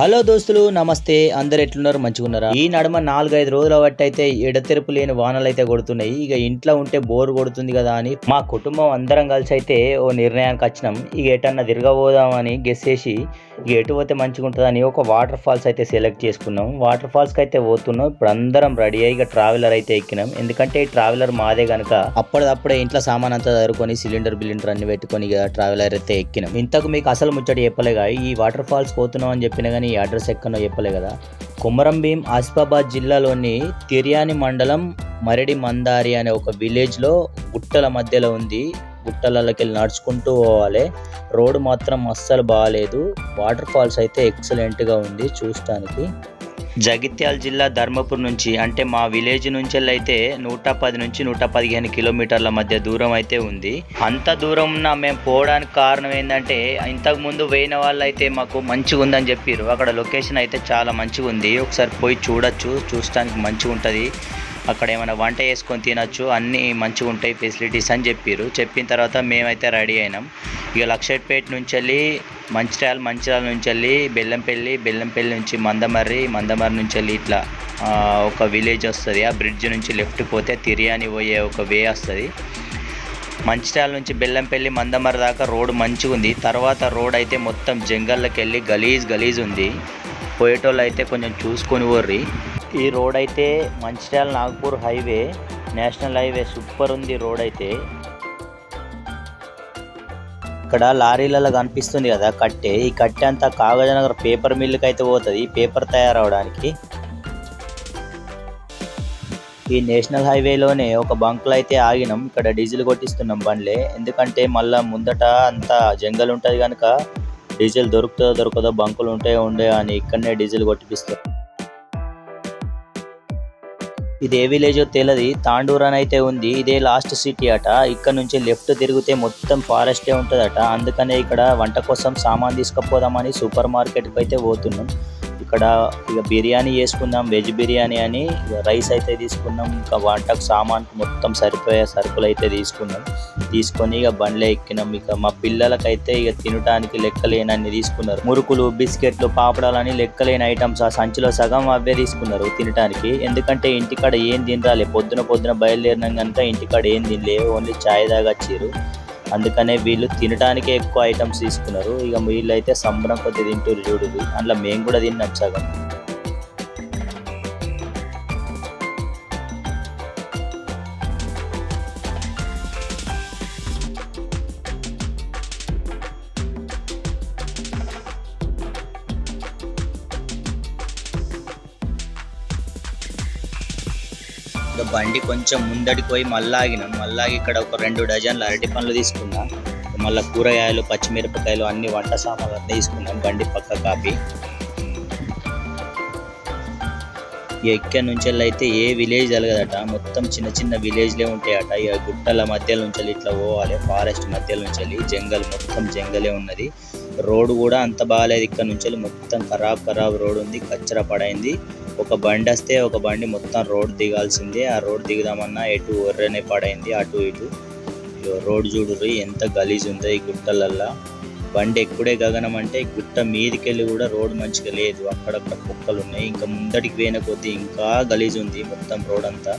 Hello దోస్తులు నమస్తే. అందరు ఎట్లున్నారు? మంచిగా ఉన్నారా ఈ నడుమ నాలుగైదు రోజుల బట్టి అయితే ఎడతెరుపు లేని వానలు అయితే కొడుతున్నాయి. ఇక ఇంట్లో ఉంటే బోర్ కొడుతుంది కదా అని మా కుటుంబం అందరం కలిసి అయితే ఓ నిర్ణయానికి వచ్చినాం. ఇక ఎటన్నా తిరగబోదామని గెస్ చేసి ఇక ఎటు పోతే మంచిగా ఉంటుందని ఒక వాటర్ ఫాల్స్ అయితే సెలెక్ట్ చేసుకున్నాం. వాటర్ ఫాల్స్కి అయితే పోతున్నాం. ఇప్పుడు అందరం రెడీ అయ్యి ఇక ట్రావెలర్ అయితే ఎక్కినాం. ఎందుకంటే ఈ ట్రావెలర్ మాదే కనుక అప్పటిదప్పుడే ఇంట్లో సామాన్ అంతా చదువుకొని సిలిండర్ బిలిండర్ అన్ని పెట్టుకొని ఇక ట్రావెలర్ అయితే ఎక్కినాం. ఇంతకు మీకు అసలు ముచ్చట చెప్పలేగా. ఈ వాటర్ ఫాల్స్ పోతున్నాం అని చెప్పిన అని ఈ అడ్రస్ ఎక్కనో చెప్పలే కదా. కుమరం భీం ఆసిఫాబాద్ జిల్లాలోని తిర్యాని మండలం మరడి మందారి అనే ఒక విలేజ్లో గుట్టల మధ్యలో ఉంది. గుట్టలకి వెళ్ళి నడుచుకుంటూ పోవాలి. రోడ్డు మాత్రం అస్సలు బాగాలేదు వాటర్ ఫాల్స్ అయితే ఎక్సలెంట్గా ఉంది చూడటానికి. జగిత్యాల జిల్లా ధర్మపూర్ నుంచి అంటే మా విలేజ్ నుంచి అయితే నూట పది నుంచి నూట పదిహేను కిలోమీటర్ల మధ్య దూరం అయితే ఉంది. అంత దూరం ఉన్న మేము పోవడానికి కారణం ఏంటంటే ఇంతకుముందు పోయిన వాళ్ళు అయితే మాకు మంచిగా ఉందని చెప్పారు అక్కడ లొకేషన్ అయితే చాలా మంచిగా ఉంది ఒకసారి పోయి చూడొచ్చు చూడటానికి మంచిగా ఉంటుంది అక్కడ ఏమైనా వంట చేసుకొని తినొచ్చు అన్నీ మంచిగా ఉంటాయి ఫెసిలిటీస్ అని చెప్పారు చెప్పిన తర్వాత మేమైతే రెడీ అయినాం. ఇక లక్షట్పేట నుంచి వెళ్ళి మంచిర్యాల మంచిర్యాల నుంచి వెళ్ళి బెల్లంపల్లి బెల్లంపల్లి నుంచి మందమర్రి మందమర్రి నుంచి వెళ్ళి ఇట్లా ఒక విలేజ్ వస్తుంది. ఆ బ్రిడ్జ్ నుంచి లెఫ్ట్ పోతే తిరియాని పోయే ఒక వే వస్తుంది. మంచిర్యాల నుంచి బెల్లంపల్లి మందమర్రి దాకా రోడ్ మంచిగా ఉంది. తర్వాత రోడ్ అయితే మొత్తం జంగల్లోకి వెళ్ళి గలీజ్ గలీజ్ ఉంది. పోయేటోళ్ళు అయితే కొంచెం చూసుకొని పోర్రి. ఈ రోడ్ అయితే Mancherial Nagpur highway national highway super ఉంది రోడ్ అయితే. ఇక్కడ లారీలలో కనిపిస్తుంది కదా కట్టె. ఈ కట్టె అంతా కాగజనగర్ పేపర్ మిల్లుకి అయితే పోతుంది పేపర్ తయారవడానికి. ఈ నేషనల్ హైవేలోనే ఒక బంక్లో అయితే ఆగినాం. ఇక్కడ డీజిల్ కొట్టిస్తున్నాం బండ్లే. ఎందుకంటే మళ్ళా ముందట అంతా జంగల్ ఉంటుంది కనుక డీజిల్ దొరుకుతుందో దొరకదో బంకులు ఉంటాయో ఉండే అని ఇక్కడనే డీజిల్ కొట్టిపిస్తాం ఇది ఏ విలేజో తెలియదు తాండూర్ అని అయితే ఉంది. ఇదే లాస్ట్ సిటీ అట. ఇక్కడ నుంచి లెఫ్ట్ తిరిగితే మొత్తం ఫారెస్టే ఉంటుందట. అందుకనే ఇక్కడ వంట కోసం సామాన్ తీసుకుపోదామని సూపర్ మార్కెట్కి అయితే పోతున్నాం. ఇక్కడ ఇక బిర్యానీ చేసుకుందాం వెజ్ బిర్యానీ అని ఇక రైస్ అయితే తీసుకున్నాం. ఇంకా వంటకు సామాన్కి మొత్తం సరిపోయే సరుకులు అయితే తీసుకున్నాం. తీసుకొని ఇక బండ్లే ఎక్కినాం. ఇక మా పిల్లలకైతే ఇక తినడానికి లెక్కలేనన్ని తీసుకున్నారు. మురుకులు బిస్కెట్లు పాపడాలని లెక్కలేని ఐటమ్స్ ఆ సంచిలో సగం అవే తీసుకున్నారు తినడానికి ఎందుకంటే ఇంటికాడ ఏం తినరాలే. పొద్దున పొద్దున బయలుదేరినాం కనుక ఇంటికాడ ఏం తినలే. ఓన్లీ చాయ్ వచ్చారు అందుకనే వీళ్ళు తినడానికే ఎక్కువ ఐటమ్స్ తీసుకున్నారు. ఇక వీళ్ళు అయితే సంబరం కొద్ది తింటారు చూడు. అందులో మేము కూడా తిన్నాం సగం. ఇక బండి కొంచెం ముందడికి పోయి మళ్ళా ఆగినాం మళ్ళా ఇక్కడ ఒక రెండు డజన్లు అరటి పండ్లు తీసుకున్నాం. మళ్ళీ కూరగాయలు పచ్చిమిరపకాయలు అన్ని వంట సామాన్లు అన్నీ తీసుకున్నాం బండి పక్క కాపీ. ఇక ఇక్కడ నుంచి అయితే ఏ విలేజ్ జరగదట. మొత్తం చిన్న చిన్న విలేజ్లే ఉంటాయట. ఇక గుట్టల మధ్య నుంచి ఇట్లా పోవాలి. ఫారెస్ట్ మధ్య నుంచి జంగల్ మొత్తం జంగలే ఉన్నది. రోడ్ కూడా అంత బాగాలేదు ఇక్కడ నుంచి మొత్తం ఖరాబ్ ఖరాబ్ రోడ్ ఉంది. కచ్చర పడైంది. ఒక బండి వస్తే ఒక బండి మొత్తం రోడ్ దిగాల్సిందే. ఆ రోడ్ దిగుదామన్నా ఎటు ఒర్రనే పడైంది అటు ఇటు. రోడ్ చూడుర్రి ఎంత గలీజ్ ఉందో ఈ గుట్టలల్లా. బండి ఎక్కుడే గగనం అంటే గుట్ట మీదికెళ్ళి కూడా రోడ్ మంచిగా లేదు. అక్కడక్కడ కుక్కలు ఉన్నాయి ఇంకా ముందడికి పోయిన కొద్దీ ఇంకా గలీజ్ ఉంది మొత్తం రోడ్ అంతా.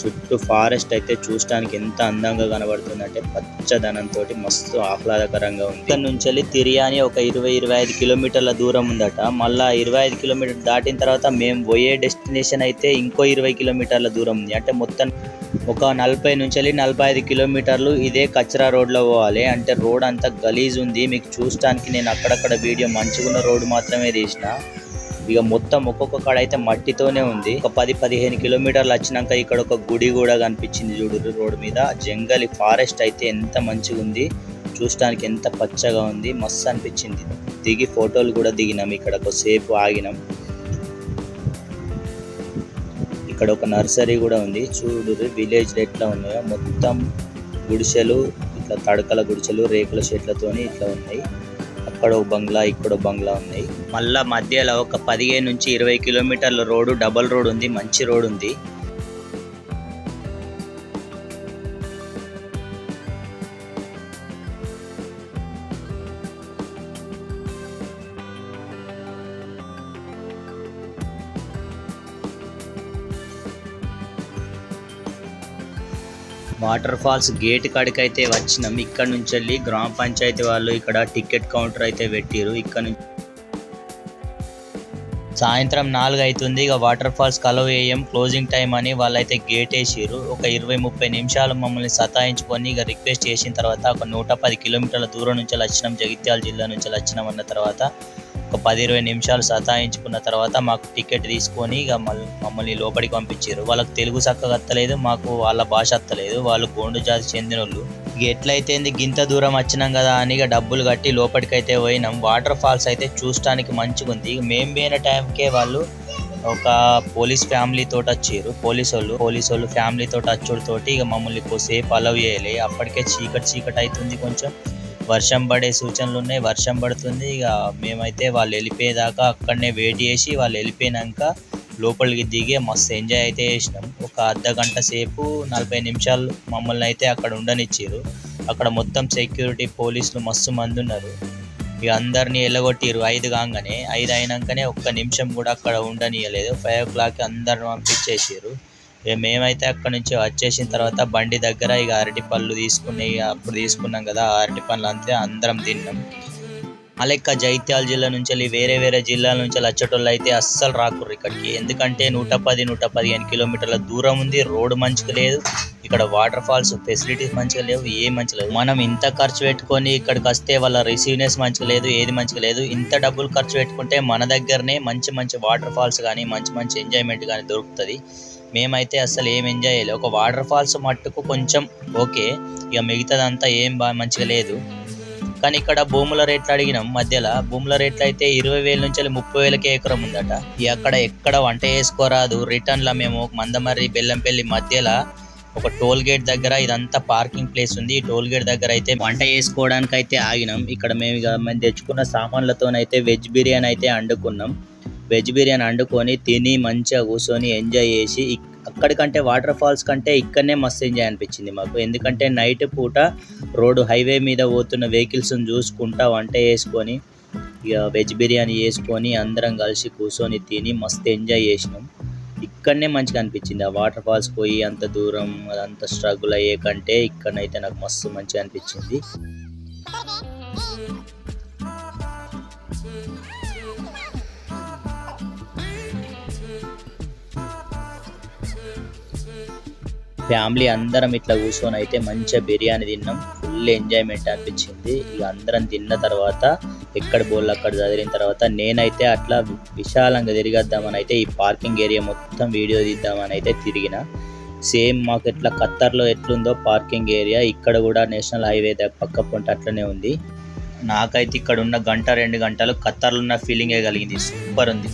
చుట్టూ ఫారెస్ట్ అయితే చూడటానికి ఎంత అందంగా కనబడుతుంది అంటే పచ్చదనంతో మస్తు ఆహ్లాదకరంగా ఉంది. ఇక్కడ నుంచి వెళ్ళి తిరియాని ఒక ఇరవై ఇరవై ఐదు కిలోమీటర్ల దూరం ఉందట. మళ్ళా ఇరవై ఐదు కిలోమీటర్ దాటిన తర్వాత మేము పోయే డెస్టినేషన్ అయితే ఇంకో ఇరవై కిలోమీటర్ల దూరం ఉంది. అంటే మొత్తం ఒక నలభై నుంచి వెళ్ళి నలభై ఐదు కిలోమీటర్లు ఇదే కచరా రోడ్లో పోవాలి. అంటే రోడ్ అంతా గలీజ్ ఉంది. మీకు చూడటానికి నేను అక్కడక్కడ వీడియో మంచిగున్న రోడ్డు మాత్రమే తీసిన. ఇక మొత్తం ఒక్కొక్క కాడ అయితే మట్టితోనే ఉంది. ఒక పది పదిహేను కిలోమీటర్లు వచ్చినాక ఇక్కడ ఒక గుడి కూడా కనిపించింది చూడు రోడ్ మీద. జంగలి ఫారెస్ట్ అయితే ఎంత మంచిగా ఉంది. చూడటానికి ఎంత పచ్చగా ఉంది. మస్తు అనిపించింది. దిగి ఫోటోలు కూడా దిగినాం. ఇక్కడ సేపు ఆగినాం. ఇక్కడ ఒక నర్సరీ కూడా ఉంది. చూడు విలేజ్ ఎట్లా ఉన్నాయో. మొత్తం గుడిసెలు ఇట్లా తడకల గుడిసెలు రేకుల షెడ్లతోని ఇట్లా ఉన్నాయి. అక్కడో బంగ్లా ఇక్కడ బంగ్లా ఉన్నాయి. మళ్ళా మధ్యలో ఒక పదిహేను నుంచి ఇరవై కిలోమీటర్ల రోడ్డు డబల్ రోడ్ ఉంది మంచి రోడ్ ఉంది. వాటర్ ఫాల్స్ గేట్ కాడికి అయితే వచ్చినాం. ఇక్కడ నుంచి వెళ్ళి గ్రామ పంచాయతీ వాళ్ళు ఇక్కడ టికెట్ కౌంటర్ అయితే పెట్టారు ఇక్కడ నుంచి సాయంత్రం నాలుగు అవుతుంది. ఇక వాటర్ ఫాల్స్ కలవ వేయం క్లోజింగ్ టైం అని వాళ్ళైతే గేట్ వేసారు ఒక ఇరవై ముప్పై నిమిషాలు మమ్మల్ని సతాయించుకొని ఇక రిక్వెస్ట్ చేసిన తర్వాత ఒక నూట పది కిలోమీటర్ల దూరం నుంచి వచ్చినాం. జగిత్యాల జిల్లా నుంచి వచ్చినాం అన్న తర్వాత ఒక పది ఇరవై నిమిషాలు సతాయించుకున్న తర్వాత మాకు టికెట్ తీసుకొని ఇక మళ్ళీ మమ్మల్ని లోపలికి పంపించారు. వాళ్ళకి తెలుగు చక్కగా అత్తలేదు మాకు వాళ్ళ భాష అత్తలేదు. వాళ్ళు గోండు జాతి చెందిన వాళ్ళు ఇక ఎట్లయితే గింత దూరం వచ్చినాం కదా అని ఇక డబ్బులు కట్టి లోపలికి అయితే పోయినాం. వాటర్ ఫాల్స్ అయితే చూడటానికి మంచిగా ఉంది. ఇక మేము పోయిన టైంకే వాళ్ళు ఒక పోలీస్ ఫ్యామిలీ తోటి వచ్చారు. పోలీస్ వాళ్ళు పోలీస్ వాళ్ళు ఫ్యామిలీ తోటి వచ్చుడితోటి ఇక మమ్మల్ని కొద్దిసేపు అలవ్ చేయలే. అప్పటికే చీకటి చీకటి అవుతుంది కొంచెం. వర్షం పడే సూచనలు ఉన్నాయి వర్షం పడుతుంది. ఇక మేమైతే వాళ్ళు వెళ్ళిపోయేదాకా అక్కడనే వెయిట్ చేసి వాళ్ళు వెళ్ళిపోయినాక లోపలికి దిగి మస్తు ఎంజాయ్ అయితే చేసినాం. ఒక అర్ధ గంట సేపు నలభై నిమిషాలు మమ్మల్ని అయితే అక్కడ ఉండనిచ్చారు. అక్కడ మొత్తం సెక్యూరిటీ పోలీసులు మస్తు మంది ఉన్నారు. ఇక అందరినీ ఎల్లగొట్టిరు ఐదు కాగానే. ఐదు అయినాకనే ఒక్క నిమిషం కూడా అక్కడ ఉండనియలేదు. ఫైవ్ ఓ క్లాక్ అందరిని పంపించేసారు మేమైతే అక్కడ నుంచి వచ్చేసిన తర్వాత బండి దగ్గర ఇక అరటి పళ్ళు తీసుకుని అప్పుడు తీసుకున్నాం కదా అరటి పళ్ళు అంతే అందరం తిన్నాం. అలెక్క జైత్యాల జిల్లా నుంచి వెళ్ళి వేరే వేరే జిల్లాల నుంచి వచ్చేటోళ్ళు అయితే అస్సలు రాకుర్రు ఇక్కడికి. ఎందుకంటే నూట పది నూట పదిహేను కిలోమీటర్ల దూరం ఉంది రోడ్డు మంచిగా లేదు ఇక్కడ వాటర్ ఫాల్స్ ఫెసిలిటీస్ మంచిగా లేవు ఏ మంచిగా లేవు. మనం ఇంత ఖర్చు పెట్టుకొని ఇక్కడికి వస్తే వాళ్ళ రిసీవ్నెస్ మంచిగా లేదు ఏది మంచిగా లేదు. ఇంత డబ్బులు ఖర్చు పెట్టుకుంటే మన దగ్గరనే మంచి మంచి వాటర్ ఫాల్స్ కానీ మంచి మంచి ఎంజాయ్మెంట్ కానీ దొరుకుతుంది. మేమైతే అసలు ఏం ఎంజాయ్ చేయలేదు. ఒక వాటర్ ఫాల్స్ మట్టుకు కొంచెం ఓకే. ఇక మిగతాదంతా ఏం బా మంచిగా లేదు. కానీ ఇక్కడ భూముల రేట్లు అడిగినాం. మధ్యలో భూముల రేట్లు అయితే ఇరవై వేల నుంచి ముప్పై వేలకి ఎకరం ఉందట. అక్కడ ఎక్కడ వంట చేసుకోరాదు. రిటర్న్ లా మేము మందమర్రి బెల్లంపల్లి మధ్యలో ఒక టోల్ గేట్ దగ్గర ఇదంతా పార్కింగ్ ప్లేస్ ఉంది. ఈ టోల్ గేట్ దగ్గర అయితే వంట చేసుకోవడానికి అయితే ఆగినాం. ఇక్కడ మేము ఇక మేము తెచ్చుకున్న సామాన్లతోనైతే వెజ్ బిర్యానీ అయితే వండుకున్నాం. వెజ్ బిర్యానీ వండుకొని తిని మంచిగా కూర్చొని ఎంజాయ్ చేసి అక్కడికంటే వాటర్ ఫాల్స్ కంటే ఇక్కడనే మస్తు ఎంజాయ్ అనిపించింది మాకు. ఎందుకంటే నైట్ పూట రోడ్డు హైవే మీద పోతున్న వెహికల్స్ని చూసుకుంటా వంట చేసుకొని ఇక వెజ్ బిర్యానీ వేసుకొని అందరం కలిసి కూర్చొని తిని మస్తు ఎంజాయ్ చేసినాం. ఇక్కడనే మంచిగా అనిపించింది. ఆ వాటర్ ఫాల్స్ పోయి అంత దూరం అదంతా స్ట్రగుల్ అయ్యే కంటే ఇక్కడనైతే నాకు మస్తు మంచిగా అనిపించింది. ఫ్యామిలీ అందరం ఇట్లా కూర్చొని అయితే మంచిగా బిర్యానీ తిన్నాం. ఫుల్ ఎంజాయ్మెంట్ అనిపించింది. ఇక అందరం తిన్న తర్వాత ఎక్కడ బోల్ అక్కడ చదివిన తర్వాత నేనైతే అట్లా విశాలంగా తిరిగేద్దామని అయితే ఈ పార్కింగ్ ఏరియా మొత్తం వీడియో తీద్దామని అయితే తిరిగిన. సేమ్ మాకు ఎట్లా ఖత్తర్లో ఎట్లుందో పార్కింగ్ ఏరియా ఇక్కడ కూడా నేషనల్ హైవే పక్క పొంట అట్లనే ఉంది. నాకైతే ఇక్కడ ఉన్న గంట రెండు గంటలు ఖత్తర్లో ఉన్న ఫీలింగే కలిగింది. సూపర్ ఉంది.